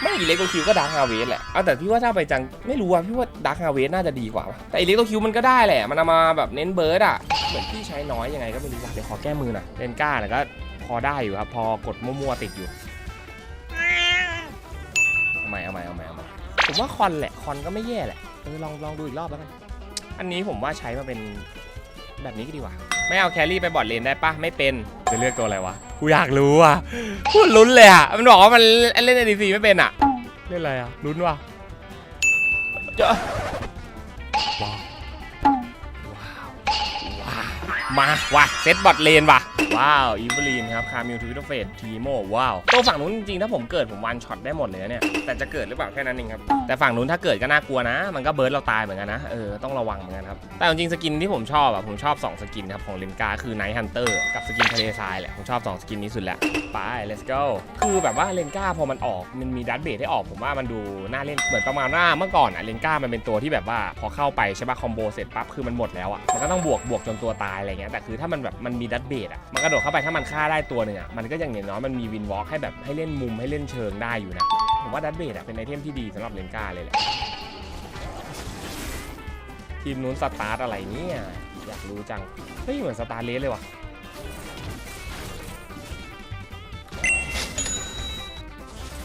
ไม่อิเล็กโทรคิวก็ดักฮาเวสแหละเอาแต่พี่ว่าถ้าไปจังไม่รู้อะพี่ว่าดักฮาเวสน่าจะดีกว่า แต่อิเล็กโทรคิวมันก็ได้แหละ มันเอามาแบบเน้นเบิร์ดอะเหมือนพี่ใช้น้อยยังไงก็ไม่รู้ว่ะเดี๋ยวขอแก้มือหน่อยเลนก้าแต่ก็พอได้อยู่ครับ พอกดมั่วๆติดอยู่เอาใหม่เอาใหม่เอาใหม่เอาใหม่ผมว่าคอนแหละคอนก็ไม่แย่แหละเออลองลองดูอีกรอบแล้วกันอันนี้ผมว่าใช้มาเป็นแบบนี้ก็ดีกว่า ไม่เอาแครี่ไปบอดเลนได้ปะไม่เป็นจะเลือกตัวอะไรวะกูอยากรู้อะพูดลุ้นเลยอะมันบอกว่ามันเล่น ADC ไม่เป็นอะเล่นอะไรอะลุ้นว่ะเจอว้าวว้าวว้าวมาว่ะเซตบอดเลนว่ะ ว้าวอีเวลีนครับคาร์มิลทวิตเฟสทีโมว้าวตัวฝั่งนู้นจริงๆ ถ้าผมเกิดผมวันช็อตได้หมดเลยเนี่ย แต่จะเกิดหรือเปล่าแค่นั้นเองครับ แต่ฝั่งนู้นถ้าเกิดก็น่ากลัวนะ มันก็เบิร์ดเราตายเหมือนกันนะ เออ ต้องระวังเหมือนกันครับ แต่จริงสกินที่ผมชอบอะผมชอบ 2 สกินครับของเลนกาคือไนท์ฮันเตอร์กับสกินทะเลทรายแหละผมชอบ 2 สกินนี้สุดแหละไป let's go คือแบบว่าเลนกาพอมันออกมันมีดัตเบทให้ออกผมว่ามันดูน่าเล่นเหมือนประมาณว่าเมื่อก่อนอะเลนกามันเป็นตัวที่แบบว่าพอเข้าไปใช่ป่ะคอมโบเสร็จปั๊บคือมันหมดแล้วอะมันก็ต้องบวกบวกจนตัวตายอะไรเงี้ยแต่คือถ้ามันแบบมันมีดัตเบทอะมันกระโดดเข้าไปถ้ามันฆ่าได้ตัวหนึ่งอะมันก็อย่างน้อยมันมีวินวอล์กให้แบบให้เล่นมุมให้เล่นเชิงได้อยู่นะ ผมว่าดัตเบทอะเป็นไอเทมที่ดีสำหรับเลนกาเลยแหละทีมนู้นสตาร์ทอะไรเนี่ยอยากรู้จังเฮ้ยเหมือนสตาร์เลสเลยว่ะ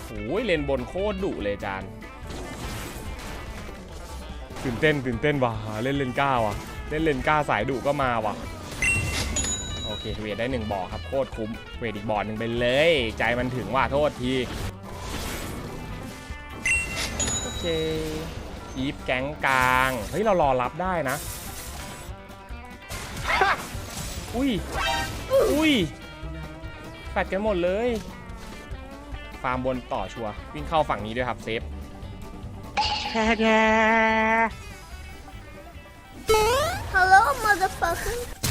โอ้ยเลนบนโคตรดุเลยจานตื่นเต้นตื่นเต้นว่ะเล่นเลนก้าว่ะเล่นเลนก้าสายดุก็มาว่ะ เคเวทได้หนึ่งบ่อครับโคตรคุ้มเวทอีกบ่อหนึ่งไปเลย ใจมันถึงว่าโทษที โอเคอีฟแก๊งกลาง เฮ้ย เรารอรับได้นะ อุ้ย อุ้ยแฟดกันหมดเลย ฟาร์มบนต่อชัววิ่งเข้าฝั่งนี้ด้วยครับ เซฟ Hello, motherfucker.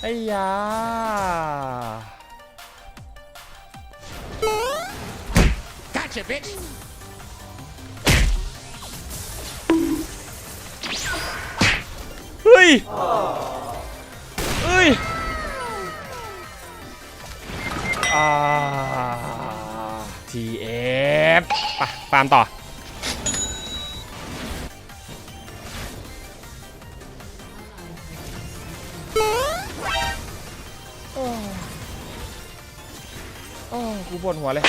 ไอ้ยา Gotcha, bitch. เฮ้ย เฮ้ย อ่า TF ไปฟาร์มต่อ โอ้กูปวดหัวเลย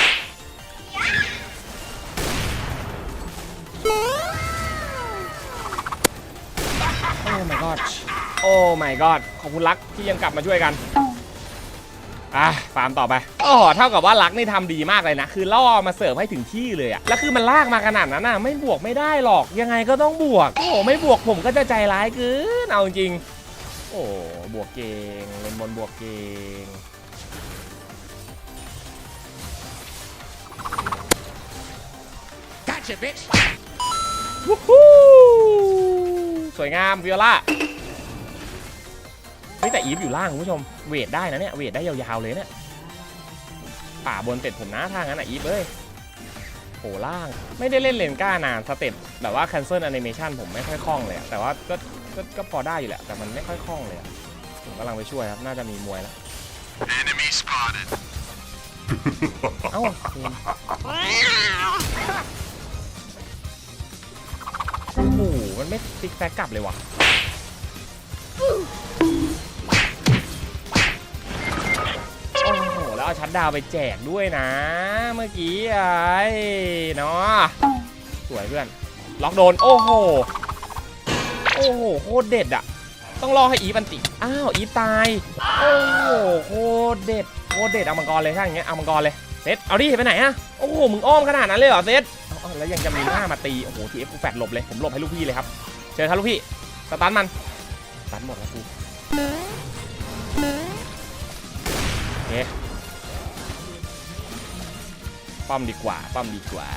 โอ้ my god โอ้ my god ขอบคุณรักที่ยังกลับมาช่วยกันอะฟาร์มต่อไปโอ้โหเท่ากับว่ารักนี่ทำดีมากเลยนะ คือล่อมาเสิร์ฟให้ถึงที่เลยอะแล้วคือมันลากมาขนาดนั้นน่ะไม่บวกไม่ได้หรอก ยังไงก็ต้องบวก โอ้ไม่บวกผมก็จะใจร้ายเกินเอาจริง โอ้ บวกเก่งเล่นบนบวกเก่ง Gotcha, bitch. วู้ฮู้สวยงามวิโอล่าเฮ้ยแต่อีฟอยู่ล่างคุณผู้ชม เวทได้นะเนี่ย เวทได้ยาวๆเลยเนี่ย ป่าบนเสร็จผมนะถ้างั้นอะอีฟเอ้ยโหล่าง ไม่ได้เล่นเลนก้านาน สเต็ปแบบว่า cancel animation ผมไม่ค่อยคล่องเลยอะแต่ว่าก็ก็ก็พอได้อยู่แหละ แต่มันไม่ค่อยคล่องเลยอะผมกำลังไปช่วยครับ น่าจะมีมวยแล้ว Enemy spotted. เอ้า มันไม่ติ๊กแซกกลับเลยว่ะโอ้โหแล้วเอาชัดดาวไปแจกด้วยนะ เมื่อกี้ไอ้เนาะสวยเพื่อน ล็อกโดน โอ้โห โอ้โห โคตรเด็ดอะต้องรอให้อีฟอันติ อ้าว อีตาย โอ้โห โคตรเด็ด โคตรเด็ด เอามังกรเลยถ้าอย่างเงี้ย เอามังกรเลย เซตเอาดิไปไหนอะโอ้โห มึงอ้อมขนาดนั้นเลยเหรอ เซต แล้วยังจะมีหน้ามาตี โอ้โหทีเอฟกูแฟดหลบเลย ผมหลบให้ลูกพี่เลยครับ เชิญครับลูกพี่ สตันมัน สตันหมดแล้วกูโอเคป้อมดีกว่า ป้อมดีกว่า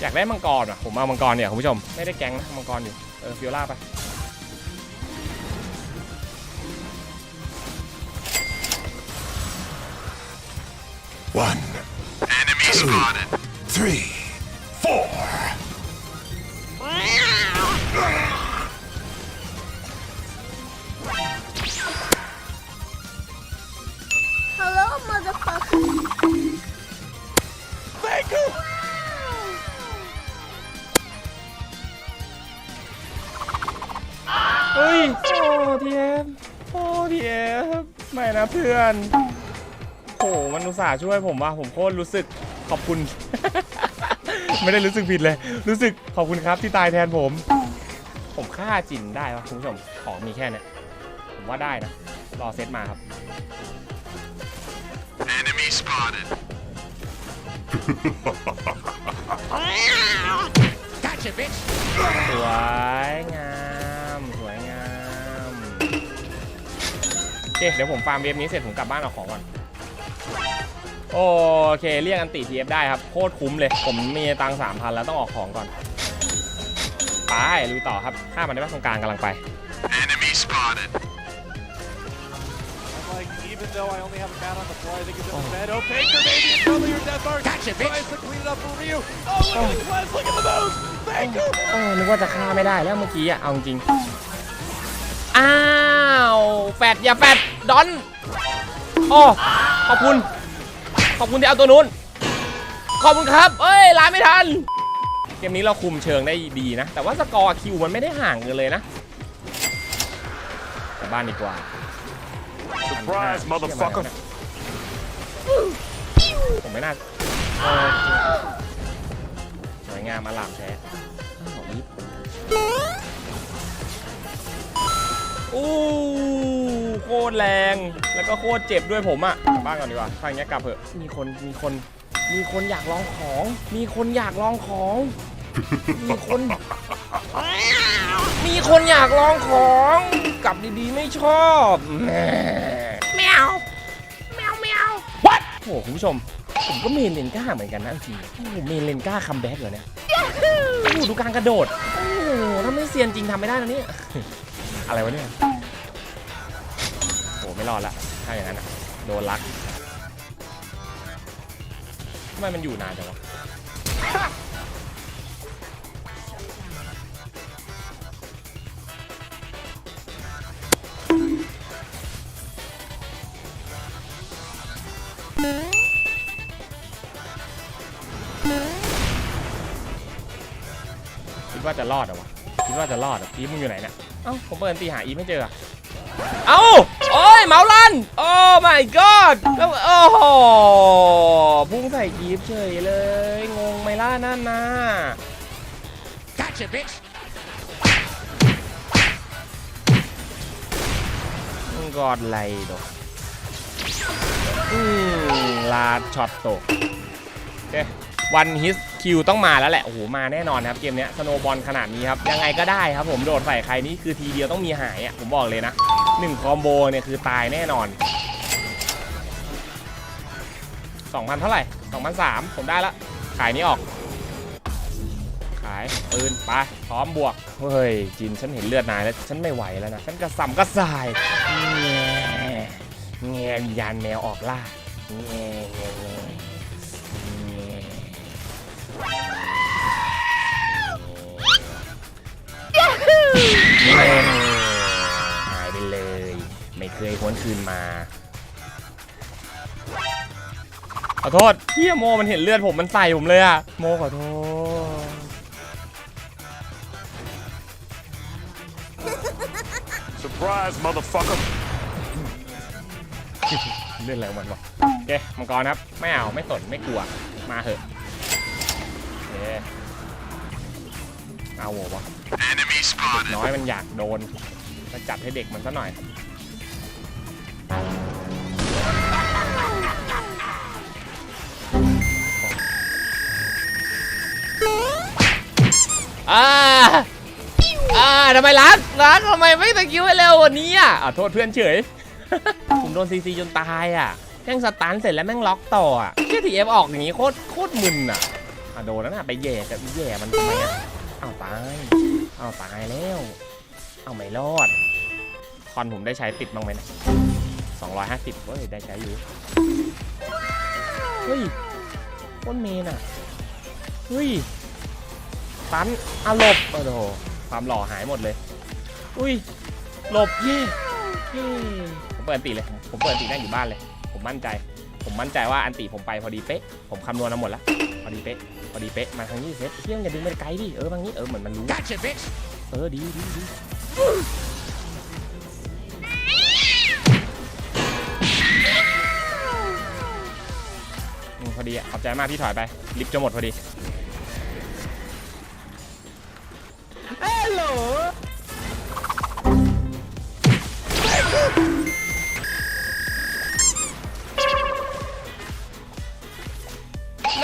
อยากได้มังกรอะ ผมเอามังกรเนี่ยคุณผู้ชม ไม่ได้แก๊งนะ มังกรอยู่ เออฟิโอล่าไป One, Enemy two, spotted. three, four. Hello, motherfucker. Thank you. Wow. เฮ้ย โอ้ทีเอฟโอ้ทีเอฟไม่นะเพื่อน โหมันอุตส่าห์ช่วยผมว่ะผมโคตรรู้สึกขอบคุณ ไม่ได้รู้สึกผิดเลย รู้สึกขอบคุณครับที่ตายแทนผม ผมฆ่าจินได้ปะคุณผู้ชมของมีแค่เนี้ยผมว่าได้นะรอเซตมาครับ Enemy spotted. gotcha, bitch. สวยงามสวยงามโอเคเดี๋ยวผมฟาร์มเวฟนี้เสร็จผมกลับบ้านเอาของก่อน โอเค เรียกอันติทีเอฟได้ครับ โคตรคุ้มเลย ผมมีตังสามพันแล้วต้องออกของก่อน ไปลุยต่อครับฆ่ามันได้ไหมตรงกลางกำลังไป Enemy spotted. I'm like, even though I only have a man on the floor, I think it's in the bed. Oh, Baker, maybe it's probably your death art. Gotcha, bitch. Tries to clean it up for Ryu. Oh, look at these Wes, look at the moves. Baker. โอ้นึกว่าจะฆ่าไม่ได้แล้วเมื่อกี้อะเอาจริง อ้าว แฟดอย่าแฟดดอน โอ้ ขอบคุณ ขอบคุณที่เอาตัวนู้น ขอบคุณครับ เอ้ยล้านไม่ทัน เกมนี้เราคุมเชิงได้ดีนะ แต่ว่าสกอร์คิวมันไม่ได้ห่างกันเลยนะกลับบ้านดีกว่า Surprise, motherfucker. ผมไม่น่าเออสวยงามอลามแท้อ้าวอีฟอู้โค ตรแรง แล้วก็โคตรเจ็บด้วยผมอะกลับบ้านก่อนดีกว่าถ้าอย่างเงี้ยกลับเถอะมีคนมีคน มีคนอยากลองของ มีคนอยากลองของ มีคน มีคนอยากลองของกลับดีๆไม่ชอบแหมแมวแมวแมว What โอ้โหคุณผู้ชม ผมก็เมนเลนก้าเหมือนกันนะจริงๆโอ้โหเมนเลนก้าคัมแบ็กเหรอเนี่ยโอ้โหดูการกระโดด โอ้โหถ้าไม่เซียนจริงทำไม่ได้นะเนี่ย อะไรวะเนี่ย ไม่รอดละถ้าอย่างนั้นอะโดนลักทำไมมันอยู่นานจังวะคิดว่าจะรอดเหรอวะ คิดว่าจะรอดเหรออีฟมึงอยู่ไหนเนี่ย เอ้า ผมเปิดตีหาอีฟไม่เจออะเอ้า my god แล้วโอ้โหพุ่งใส่อีฟเฉยเลย งงไหมล่ะนั่นนะ Gotcha, bitch. กอดไหลดอกอืมลาดช็อตตกโอเควันฮิสคิวต้องมาแล้วแหละ โอ้โห มาแน่นอนครับ เกมเนี้ยสโนบอลขนาดนี้ครับ ยังไงก็ได้ครับผมโดดใส่ใครนี่คือทีเดียวต้องมีหายอะ ผมบอกเลยนะหนึ่งคอมโบเนี่ยคือตายแน่นอน 2,000 เท่าไหร่2,003ผมได้ละ ขายนี้ออก ขายปืนไปพร้อมบวก เฮ้ย จินฉันเห็นเลือดนายแล้ว ฉันไม่ไหวแล้วนะ ฉันกระสับกระส่ายแง่แง่วิญญาณแมวออกล่าแง่แง่แง่แง่หายไปเลย ไม่เคยหวนคืนมา ขอโทษเฮียโมมันเห็นเลือดผมมันใส่ผมเลยอะโมขอโทษ Surprise, motherfucker. เล่นอะไรของมันวะโอเคมังกรครับ ไม่เอา ไม่สน ไม่กลัว มาเถอะโอเคเอาโหวะ Enemy spotted. น้อยมันอยากโดนก็จัดให้เด็กมันซะหน่อย ทำไมรักรักทำไมไม่ตะกิ้วให้เร็วกว่านี้อะอะโทษเพื่อนเฉย ผมโดนซีซีจนตายอะแม่งสตันเสร็จแล้วแม่งล็อกต่ออะแค่ทีเอฟออกอย่างงี้โคตรโคตรมึนอะอะโดนแล้วนะไปแย่กับแย่มันทำไมอะอ้าวตายอ้าวตายแล้วอ้าวไม่รอดคอนผมได้ใช้ติดบ้างไหมนะ250เว้ยได้ใช้อยู่เฮ้ยโคนเมนอะเฮ้ยตันอะหลบโอ้โห ความหล่อหายหมดเลย อุ้ยหลบพี่ยี่ผมเปิดอันตีเลย ผมเปิดอันตีนั่งอยู่บ้านเลย ผมมั่นใจ ผมมั่นใจว่าอันตีผมไปพอดีเป๊ะ ผมคำนวณมาหมดแล้วพอดีเป๊ะพอดีเป๊ะมาทางนี้เซฟเที่ยงอย่าดึงไปไกลดิเออบางนี้เออเหมือนมันรู้เออดีดีดีพอดีอะขอบใจมากที่ถอยไปลิฟต์จะหมดพอดี หน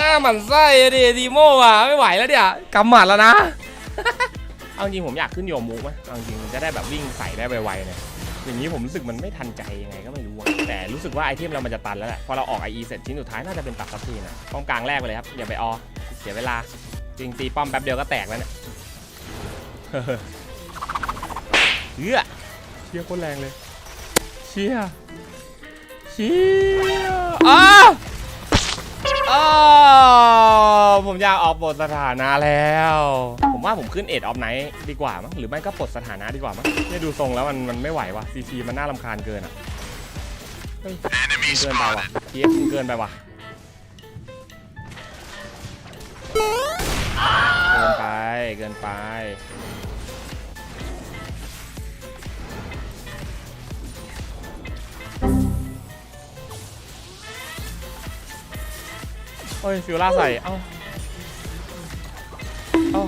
้าหมันไส้อะดิดีโมอะไม่ไหวแล้วเดี๋ยวกำหมัดแล้วนะ เอาจริงผมอยากขึ้นโยมูกไหมเอาจริงจะได้แบบวิ่งใส่ได้ไวๆเลยอย่างนี้ผมรู้สึกมันไม่ทันใจยังไงก็ไม่รู้อะแต่รู้สึกว่าไอเทมเรามันจะตันแล้วแหละพอเราออก IE เสร็จชิ้นสุดท้ายน่าจะเป็นตัดซับทีนะป้อมกลางแรกไปเลยครับอย่าไปออเสียเวลาจริงตีป้อมแป๊บเดียวก็แตกแล้วเนี่ย เฮ้ยเชี่ยโคตรแรงเลย เชี่ยเชี่ยอ้าวอ้าวผมอยากออกบทสถานะแล้ว ผมว่าผมขึ้นเอ็ดออฟไนท์ดีกว่ามั้งหรือไม่ก็ปลดสถานะดีกว่ามั้งเนี่ยดูทรงแล้วมันมันไม่ไหวว่ะซีซีมันน่ารำคาญเกินอะเฮ้ยมันเกินไปว่ะเทียมันเกินไปว่ะเกินไป เกินไปเฮ้ยฟิวล่าใส่ เอ้า เอ้า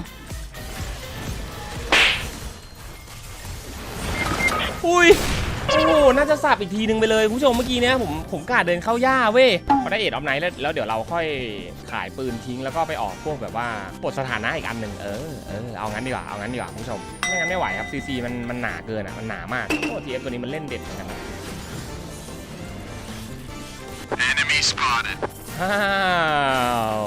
อุ้ย โอ้โหน่าจะสับอีกทีนึงไปเลยคุณผู้ชมเมื่อกี้เนี้ยผมผมกล้าเดินเข้าหญ้าเว้ยพอได้เอ็ดออฟไนท์แล้วแล้วเดี๋ยวเราค่อยขายปืนทิ้งแล้วก็ไปออกพวกแบบว่าปลดสถานะอีกอันหนึ่งเออเออเอางั้นดีกว่าเอางั้นดีกว่าคุณผู้ชมไม่งั้นไม่ไหวครับซีซีมันมันหนาเกินอะมันหนามากโอ้ทีเอฟตัวนี้มันเล่นเด็ดเหมือนกันนะ Enemy spotted. อ้าว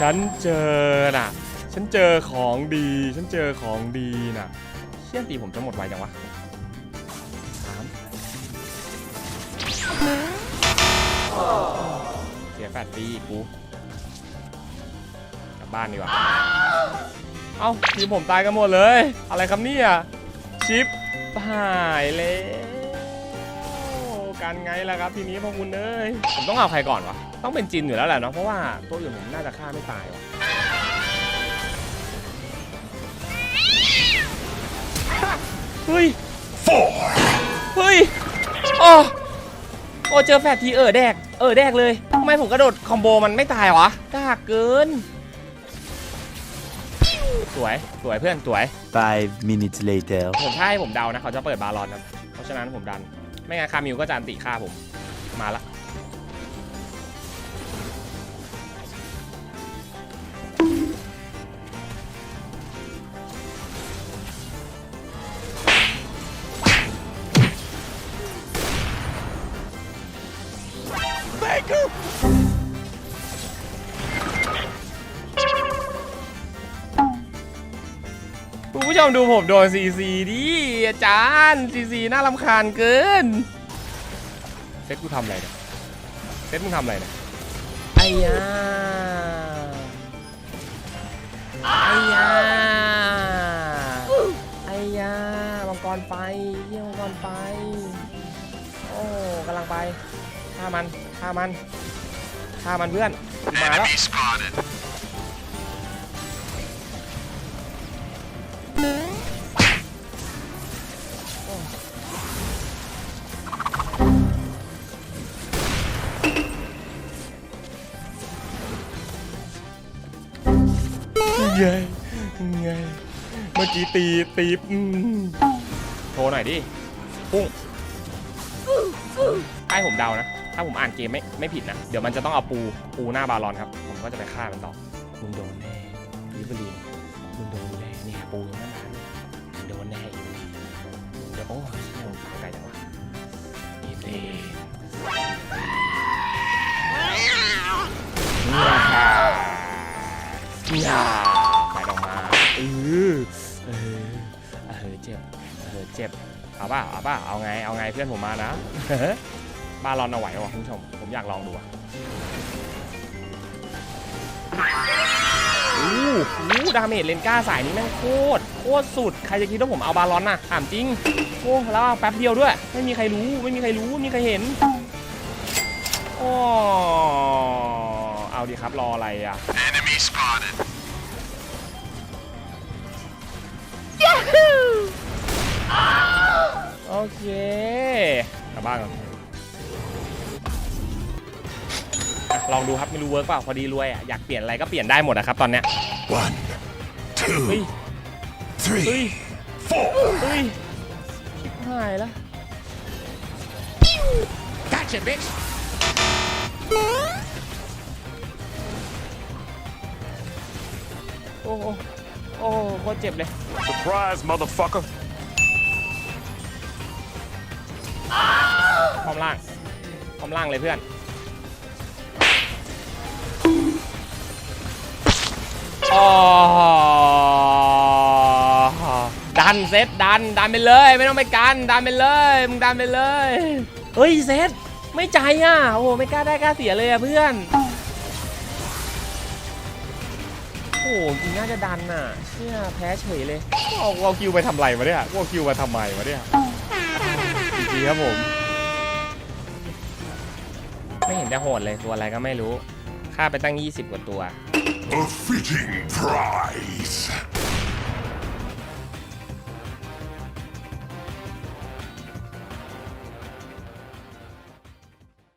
ฉันเจอน่ะ ฉันเจอของดี ฉันเจอของดีน่ะเชี่ยตีผมจะหมดไวจังวะ เสียแฟดปีกูกลับบ้านดีกว่า เอ้าทีมผมตายกันหมดเลย อะไรครับเนี่ยชิปหายแล้วการไงล่ะครับทีนี้พวกคุณเอ้ยผมต้องเอาใครก่อนวะต้องเป็นจินอยู่แล้วแหละเนาะเพราะว่าตัวอื่นผมน่าจะฆ่าไม่ตายวะเฮ้ยเฮ้ยโอ้โอ้เจอแฟดทีเออแดก เออแดกเลยทำไมผมกระโดดคอมโบมันไม่ตายวะกากเกิน สวยสวยเพื่อนสวย Five minutes later. ผมถ้าให้ผมเดานะ เขาจะเปิดบาลอนนะ เพราะฉะนั้นผมดัน ไม่งั้นคามิวก็จะอันติฆ่าผม มาละ มดูผมโดนซีซีดิอาจารย์ซีซีน่ารำคาญเกินเซตกูทำอะไรเนี่ยเซตมึงทำอะไรเนี่ยไอ้ยาไอ้ยาไอ้ยามังกรไฟเยี่ยมังกรไฟโอ้กำลังไปฆ่ามันฆ่ามันฆ่ามันเพื่อนมาแล้ว ไงไงเมื่อกี้ตีตีอืมโทรหน่อยดิ พุ่งให้ผมเดานะ ถ้าผมอ่านเกมไม่ไม่ผิดนะ เดี๋ยวมันจะต้องเอาปูปูหน้าบาลอนครับ ผมก็จะไปฆ่ามันต่อมึงโดนแน่อีเวลีน เนี่ยแปดออกมาเออเออเออเจ็บเออเจ็บเอาป่ะเอาป่ะเอาไงเอาไงเพื่อนผมมานะบาลอนเอาไหววะคุณผู้ชมผมอยากลองดูอะโอ้โหดาเมจเลนก้าสายนี้แม่งโคตรโคตรสุด ใครจะคิดว่าผมเอาบาลอนน่ะถามจริงโอ้แล้วแป๊บเดียวด้วย ไม่มีใครรู้ไม่มีใครรู้ไม่มีใครเห็นโอ้เอาดีครับรออะไรอะ โอเคกลับบ้านก่อนอะลองดูครับไม่รู้เวิร์กเปล่าพอดีรวยอะอยากเปลี่ยนอะไรก็เปลี่ยนได้หมดนะครับตอนเนี้ย One, เฮ้ย two, เฮ้ย three, four. เฮ้ยชิบหายแล้ว Gotcha, bitch. โอ้โหโอ้โหโคตรเจ็บเลย Surprise, motherfucker. พร้อมล่างพร้อมล่างเลยเพื่อนอ๋อดันเซตดันดันไปเลยไม่ต้องไปกันดันไปเลยมึงดันไปเลยเฮ้ยเซตไม่ใจอะโอ้โหไม่กล้าได้กล้าเสียเลยอะเพื่อนโอ้โหจริงน่าจะดันอะเชื่อแพ้เฉยเลยเอาเอาคิวไปทำไรวะเนี่ยเอาคิวมาทำไมวะเนี่ยจริงๆครับผมไม่ เห็นจะโหดเลยตัวอะไรก็ไม่รู้ฆ่าไปตั้ง 20 กว่าตัว A fitting prize.